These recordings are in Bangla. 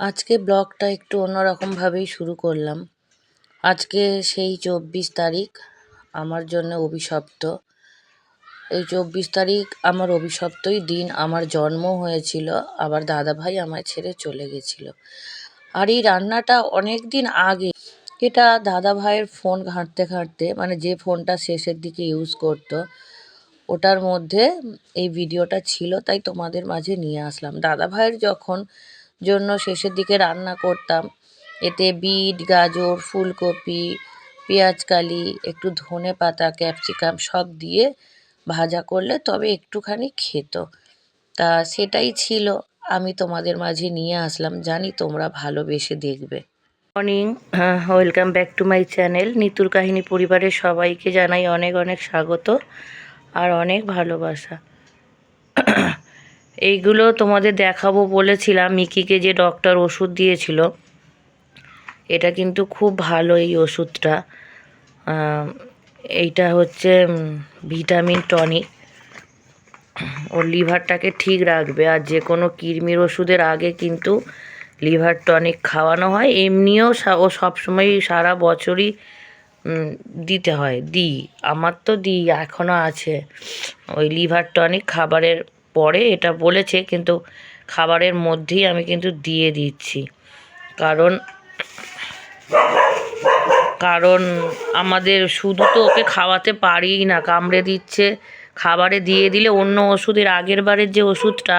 আজকে ব্লগটা একটু অন্যরকমভাবেই শুরু করলাম। আজকে সেই চব্বিশ তারিখ আমার জন্য অভিশপ্ত। এই চব্বিশ তারিখ আমার অভিশপ্তই দিন আমার জন্ম হয়েছিল, আবার দাদাভাই আমায় ছেড়ে চলে গেছিল। আর এই রান্নাটা অনেক দিন আগে এটা দাদাভাইয়ের ফোন ঘাঁটতে ঘাঁটতে মানে যে ফোনটা শেষের দিকে ইউজ করতো, ওটার মধ্যে এই ভিডিওটা ছিল, তাই তোমাদের মাঝে নিয়ে আসলাম। দাদাভাইয়ের যখন জন্য শেষের দিকে রান্না করতাম। এতে বিট, গাজর, ফুলকপি, পেঁয়াজকালি, একটু ধনে পাতা, ক্যাপসিকাম সব দিয়ে ভাজা করলে তবে একটুখানি খেত। তা সেটাই ছিল। আমি তোমাদের মাঝে নিয়ে আসলাম। জানি তোমরা ভালোবেসে দেখবে। Morning welcome back to my channel নিতুর কাহিনী পরিবারের সবাইকে জানাই অনেক অনেক স্বাগত আর অনেক ভালোবাসা। এইগুলো তোমাদের দেখাবো বলেছিলাম। মিকিকে যে ডক্টর ওষুধ দিয়েছিল, এটা কিন্তু খুব ভালো এই ওষুধটা। এইটা হচ্ছে ভিটামিন টনিক ওর লিভারটাকে ঠিক রাখবে। আর যে কোনো কৃমির ওষুধের আগে কিন্তু লিভার টনিক খাওয়ানো হয়। এমনিও ও সবসময় সারা বছরই দিতে হয়। দিই। আমার তো দিই এখনও আছে। ওই লিভার টনিক খাবারের পরে এটা বলেছে, কিন্তু খাবারের মধ্যেই আমি কিন্তু দিয়ে দিচ্ছি। কারণ কারণ আমাদের শুধু তো ওকে খাওয়াতে পারি না, কামড়ে দিচ্ছে। খাবারে দিয়ে দিলে অন্য ওষুধের আগের বারের যে ওষুধটা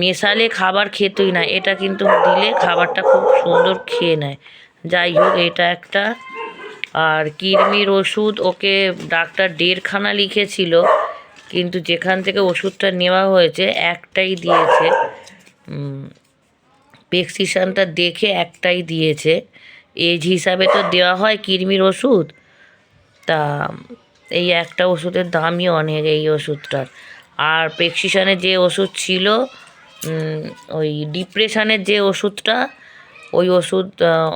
মেশালে খাবার খেতই না, এটা কিন্তু দিলে খাবারটা খুব সুন্দর খেয়ে নেয়। যাই হোক, এটা একটা। আর কৃমির ওষুধ ওকে ডাক্তার দেড়খানা লিখেছিল কিন্তু যেখান থেকে ওষুধটা নেওয়া হয়েছে, একটাই দিয়েছে। প্রেসক্রিপশানটা দেখে একটাই দিয়েছে। এজ হিসাবে তো দেওয়া হয় কৃমির ওষুধ। তা, এই একটা ওষুধের দামই অনেক এই ওষুধটার। আর প্রেসক্রিপশানে যে ওষুধ ছিল ওই ডিপ্রেশনের যে ওষুধটা, ওই ওষুধ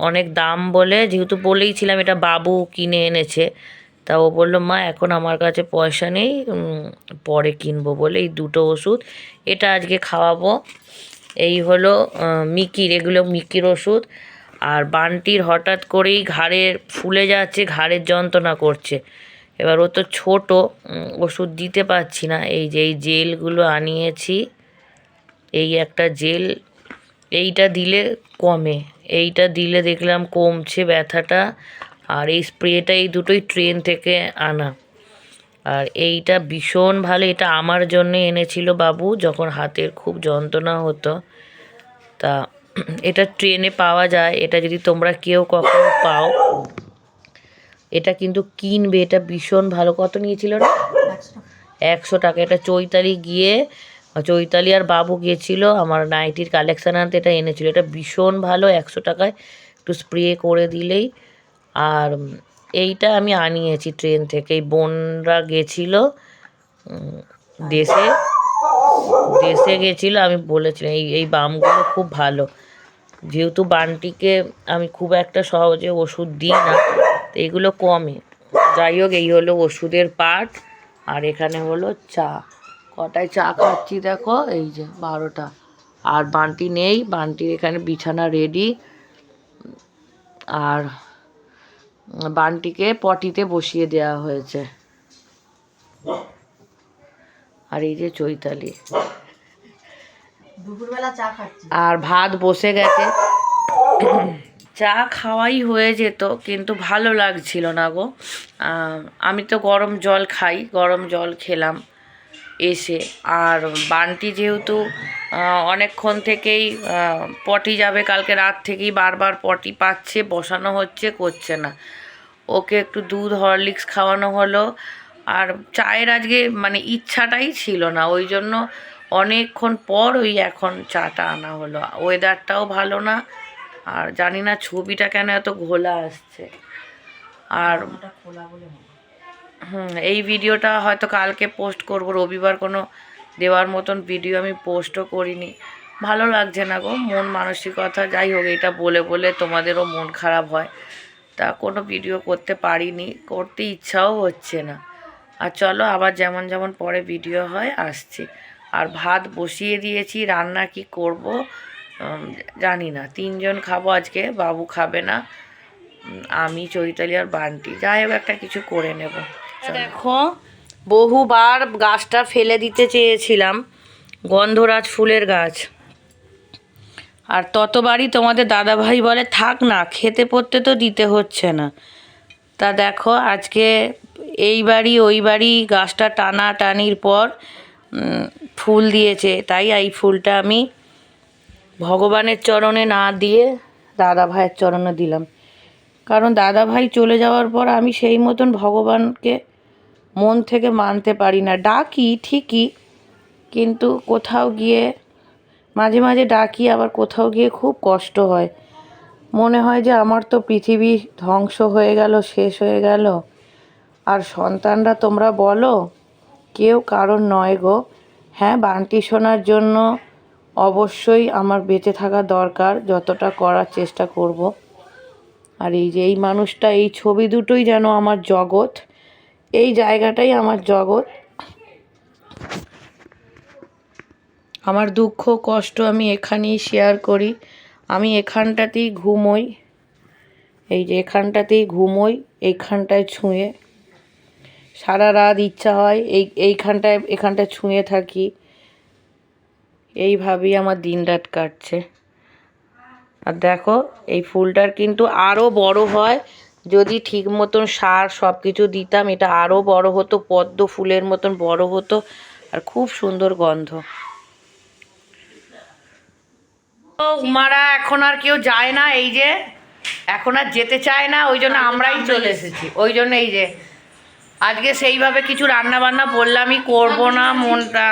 অনেক দাম বলে, যেহেতু বলেইছিলাম এটা বাবু কিনে এনেছে। তা ও বলল, মা, এখন আমার কাছে পয়সা নেই পরে কিনবো বলে এই দুটো ওষুধ, এটা আজকে খাওয়াবো। এই হলো মিকির, এগুলো মিকির ওষুধ। আর বানটির হঠাৎ করেই ঘাড়ে ফুলে যাচ্ছে ঘাড়ের যন্ত্রণা করছে। এবার ও তো ছোটো ওষুধ দিতে পারছি না। এই যে, এই জেলগুলো আনিয়েছি, এই একটা জেল, এইটা দিলে কমে। এইটা দিলে দেখলাম কমছে ব্যথাটা। আর এই স্প্রেটা এই দুটোই ট্রেন থেকে আনা। আর এইটা ভীষণ ভালো, এটা আমার জন্য এনেছিল বাবু, যখন হাতের খুব যন্ত্রণা হতো। তা এটা ট্রেনে পাওয়া যায়, এটা যদি তোমরা কেউ কখনো পাও, এটা কিন্তু কিনবে, এটা ভীষণ ভালো। কত নিয়েছিল না? একশো টাকা। এটা চৈতালি গিয়ে, চৈতালি আর বাবু গিয়েছিল আমার নাইটির কালেকশান আনতে, এটা এনেছিল। এটা ভীষণ ভালো, একশো টাকায় একটু স্প্রে করে দিলেই আর এইটা আমি আনিয়েছি ট্রেন থেকে। এই বোনরা গেছিল দেশে দেশে গেছিল, আমি বলেছিলাম, এই এই বামগুলো খুব ভালো। যেহেতু বানটিকে আমি খুব একটা সহজে ওষুধ দিই না, তো এগুলো কমে যাই হোক, এই হলো ওষুধের পার্ট আর এখানে হলো চা। কটায় চা খাচ্ছি দেখো? এই যে, বারোটা। আর বান্টি নেই, বান্টির এখানে বিছানা রেডি আর বানটিকে পটিতে বসিয়ে দেওয়া হয়েছে। আর এই যে চৈতালি। দুপুরবেলা চা খাচ্ছি। আর ভাত বসে গেছে। চা খাওয়াই হয়ে যেত কিন্তু ভালো লাগছিল না গো। আমি তো গরম জল খাই গরম জল খেলাম। এসে। আর বানটি যেহেতু অনেকক্ষণ থেকেই পটি যাবে, কালকে রাত থেকেই বারবার পটি পাচ্ছে, বসানো হচ্ছে, করছে না। ওকে একটু দুধ, হরলিক্স খাওয়ানো হলো। আর চায়ের আজকে মানে ইচ্ছাটাই ছিল না, ওই জন্য অনেকক্ষণ পর ওই এখন চাটা আনা হলো। ওয়েদারটাও ভালো না, আর জানি না ছবিটা কেন এত ঘোলা আসছে। আর খোলা বলে। হুম, এই ভিডিওটা হয়তো কালকে পোস্ট করব, রবিবার কোনো দেওয়ার মতন ভিডিও আমি পোস্টও করিনি। ভালো লাগছে না গো, মন মানসিকতা, যাই হোক, এটা বলে বলে তোমাদেরও মন খারাপ হয়। তা কোনো ভিডিও করতে পারিনি, করতে ইচ্ছাও হচ্ছে না। আর চলো, আবার যেমন যেমন পরে ভিডিও হয়, আসছি। আর ভাত বসিয়ে দিয়েছি, রান্না কি করব জানি না। তিনজন খাব আজকে, বাবু খাবে না। আমি, চৈতালি আর বান্টি। যাই হোক, একটা কিছু করে নেব। দেখো, বহুবার গাছটা ফেলে দিতে চেয়েছিলাম, গন্ধরাজ ফুলের গাছ। আর ততবারই তোমাদের দাদাভাই বলে, থাক না, খেতে পড়তে তো দিতে হচ্ছে না। তা দেখো, আজকে এই বাড়ি ওই বাড়ি গাছটা টানা টানির পর ফুল দিয়েছে। তাই এই ফুলটা আমি ভগবানের চরণে না দিয়ে দাদা ভাইয়ের চরণে দিলাম। কারণ দাদা ভাই চলে যাওয়ার পর আমি সেই মতন ভগবানকে মন থেকে মানতে পারি না। ডাকি, ঠিকই, কিন্তু কোথাও গিয়ে মাঝে মাঝে ডাকি, আবার কোথাও গিয়ে খুব কষ্ট হয়। মনে হয় যে আমার তো পৃথিবী ধ্বংস হয়ে গেল, শেষ হয়ে গেল। আর সন্তানরা তোমরা বলো, কেউ কারণ নয় গো। হ্যাঁ বান্টি শোনার জন্য অবশ্যই আমার বেঁচে থাকা দরকার, যতটা করার চেষ্টা করব। আর এই যে এই মানুষটা, এই ছবি দুটোই যেন আমার জগৎ। এই জায়গাটাই আমার জগৎ। আমার দুঃখ, কষ্ট আমি এখানেই শেয়ার করি। আমি এখানটাতেই ঘুমোই। এই যে এখানটাতেই ঘুমোই, এইখানটায় ছুঁয়ে। সারা রাত ইচ্ছা হয় এই, এইখানটায়, এখানটায় ছুঁয়ে থাকি। এইভাবেই আমার দিন রাত কাটছে। আর দেখো, এই ফুলটার কিন্তু আরও বড় হয়। যদি ঠিক মতন সার সব কিছু দিতাম এটা আরও বড় হতো পদ্ম ফুলের মতন বড় হতো আর খুব সুন্দর গন্ধ। ও মারা এখন আর কেউ যায় না এই যে এখন আর যেতে চায় না ওই জন্য আমরাই চলে এসেছি ওই জন্য এই যে আজকে সেইভাবে কিছু রান্না বান্না বললামই করব না মনটা।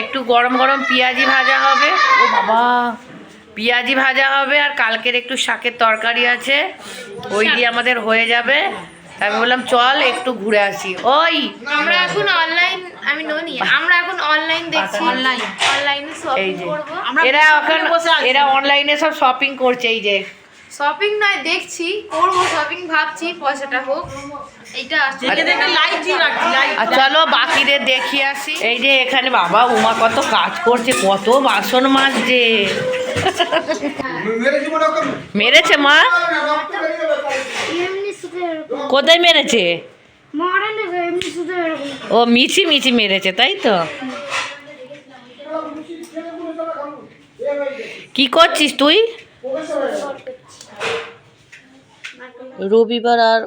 একটু গরম গরম পেঁয়াজি ভাজা হবে। ও বাবা। পেঁয়াজি ভাজা হবে আর কালকের একটু শাকের তরকারি আছে। ওই দিয়ে আমাদের হয়ে যাবে। আমি বললাম চল একটু ঘুরে আসি। ওই! আমরা এখন অনলাইন আমি ননি আমরা এখন অনলাইন দেখছি। অনলাইন অনলাইনে এই শপিং যে। করব। আমরা এরা এখন এরা অনলাইনে সব শপিং করছে এই যে। শপিং নয় দেখছি করব শপিং ভাবছি পয়সাটা হোক। এইটা আসছে। দেখে দেখে লাইট দিয়ে রাখছি লাইট আর চলো বাকিদের দেখি আসি। এই যে এখানে বাবা উমা কত কাজ করছে কত বাসন মাজছে। মেরেছে মা? কোথায় মেরেছে? ও মিছি মিছি মেরেছে তাই তো? কি করছিস তুই? রবিবার আর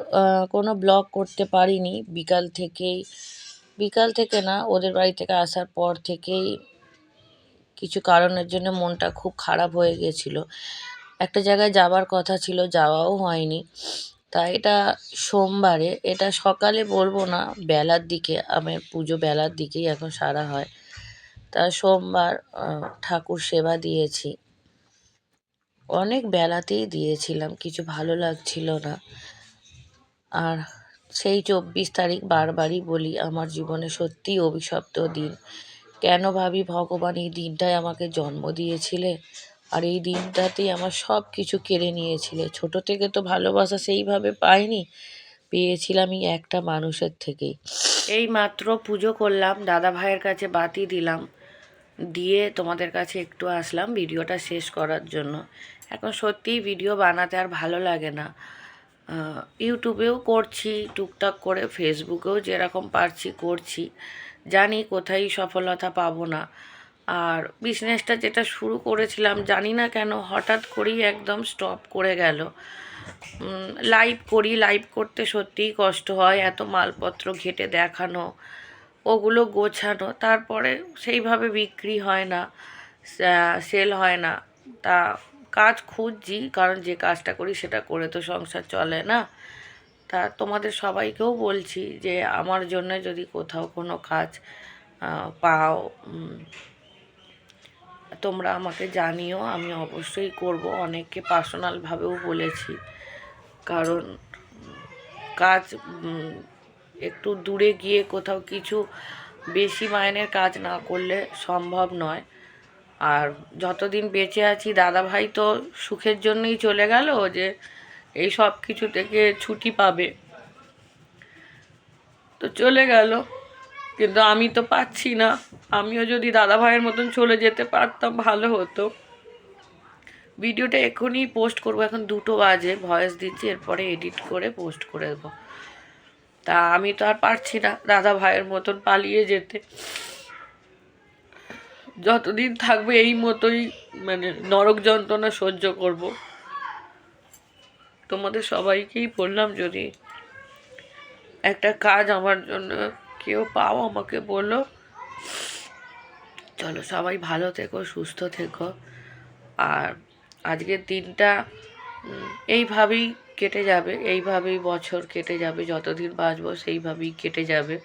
কোনো ব্লগ করতে পারিনি। বিকাল থেকেই বিকাল থেকে না ওদের বাড়ি থেকে আসার পর থেকেই কিছু কারণের জন্য মনটা খুব খারাপ হয়ে গেছিল। একটা জায়গায় যাবার কথা ছিল, যাওয়াও হয়নি। তা এটা সোমবারে, এটা সকালে বলব না, বেলার দিকে, আমার পুজো বেলার দিকেই এখন সারা হয়। তা সোমবার ঠাকুর সেবা দিয়েছি। অনেক বেলাতেই দিয়েছিলাম, কিছু ভালো লাগছিল না। আর সেই চব্বিশ তারিখ বারবারই বলি, আমার জীবনে সত্যিই অভিশপ্ত দিন। কেন ভাবি ভগবান এই দিনটায় আমাকে জন্ম দিয়েছিলে? আর এই দিনটাতেই আমার সব কিছু কেড়ে নিয়েছিলে। ছোট থেকে তো ভালোবাসা সেইভাবে পাইনি। পেয়েছিলাম একটা মানুষের থেকেই। এই মাত্র পুজো করলাম দাদা ভাইয়ের কাছে বাতি দিলাম। দিয়ে তোমাদের কাছে একটু আসলাম ভিডিওটা শেষ করার জন্য। এখন সত্যিই ভিডিও বানাতে আর ভালো লাগে না। ইউটিউবেও করছি, টুকটাক করে, ফেসবুকেও যেরকম পারছি করছি। জানি কোথায় সফলতা পাবো না। আর বিজনেসটা যেটা শুরু করেছিলাম, জানি না কেন হঠাৎ করেই একদম স্টপ করে গেল। লাইভ করি লাইভ করতে সত্যিই কষ্ট হয়, এত মালপত্র ঘেটে দেখানো, ওগুলো গোছানো, তারপরে সেইভাবে বিক্রি হয় না সেল হয় না। তা কাজ খুঁজছি, কারণ যে কাজটা করি সেটা করে তো সংসার চলে না। তা তোমাদের সবাইকেও বলছি যে আমার জন্য যদি কোথাও কোনো কাজ পাও তোমরা আমাকে জানিও, আমি অবশ্যই করব। অনেককে পার্সোনালভাবেও বলেছি। কারণ, কাজ একটু দূরে গিয়ে কোথাও কিছু বেশি মাইনের কাজ না করলে সম্ভব নয়। আর যতদিন বেঁচে আছি, দাদাভাই তো সুখের জন্যই চলে গেল যে এই সব কিছু থেকে ছুটি পাবে। তো চলে গেল। কিন্তু আমি তো পাচ্ছি না। আমিও যদি দাদা ভাইয়ের মতন চলে যেতে পারতাম, ভালো হতো। ভিডিওটা এখনই পোস্ট করব। এখন দুটো বাজে। ভয়েস দিচ্ছি, এরপরে এডিট করে পোস্ট করে দেবো। তা আমি তো আর পারছি না দাদা ভাইয়ের মতন পালিয়ে যেতে। যতদিন থাকবে এই মতোই মানে নরক যন্ত্রণা সহ্য করব। তোমাদের সবাইকেই বললাম, যদি একটা কাজ আমার জন্য কেউ পাও আমাকে বলো চলো সবাই ভালো থেকো, সুস্থ থেকো। আর আজকের দিনটা এইভাবেই কেটে যাবে, এইভাবেই বছর কেটে যাবে, যতদিন বাঁচবো সেইভাবেই কেটে যাবে।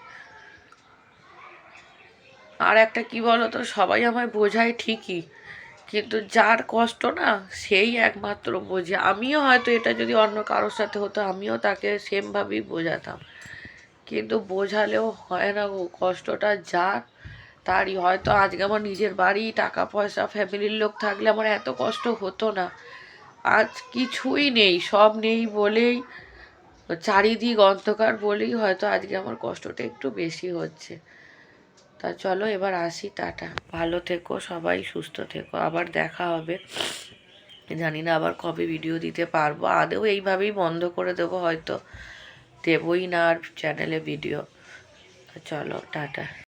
আর একটা কি বলো তো সবাই আমায় বোঝায় ঠিকই কিন্তু যার কষ্ট না, সেই একমাত্র বোঝে। আমিও হয়তো এটা যদি অন্য কারোর সাথে হতো, আমিও তাকে সেমভাবেই বোঝাতাম। কিন্তু বোঝালেও হয় না গো, কষ্টটা যার, তারই। হয়তো আজকে আমার নিজের বাড়ি টাকা পয়সা ফ্যামিলির লোক থাকলে আমার এত কষ্ট হতো না। আজ কিছুই নেই, সব নেই বলেই, চারিদিক অন্ধকার বলেই হয়তো আজকে আমার কষ্টটা একটু বেশি হচ্ছে। তা চলো এবার আসি, টাটা। ভালো থেকো, সবাই সুস্থ থেকো। আবার দেখা হবে। জানি না আবার কবে ভিডিও দিতে পারব। আদেও এইভাবেই বন্ধ করে দেবো হয়তো। দেবই না আর চ্যানেলে ভিডিও চলো, টাটা।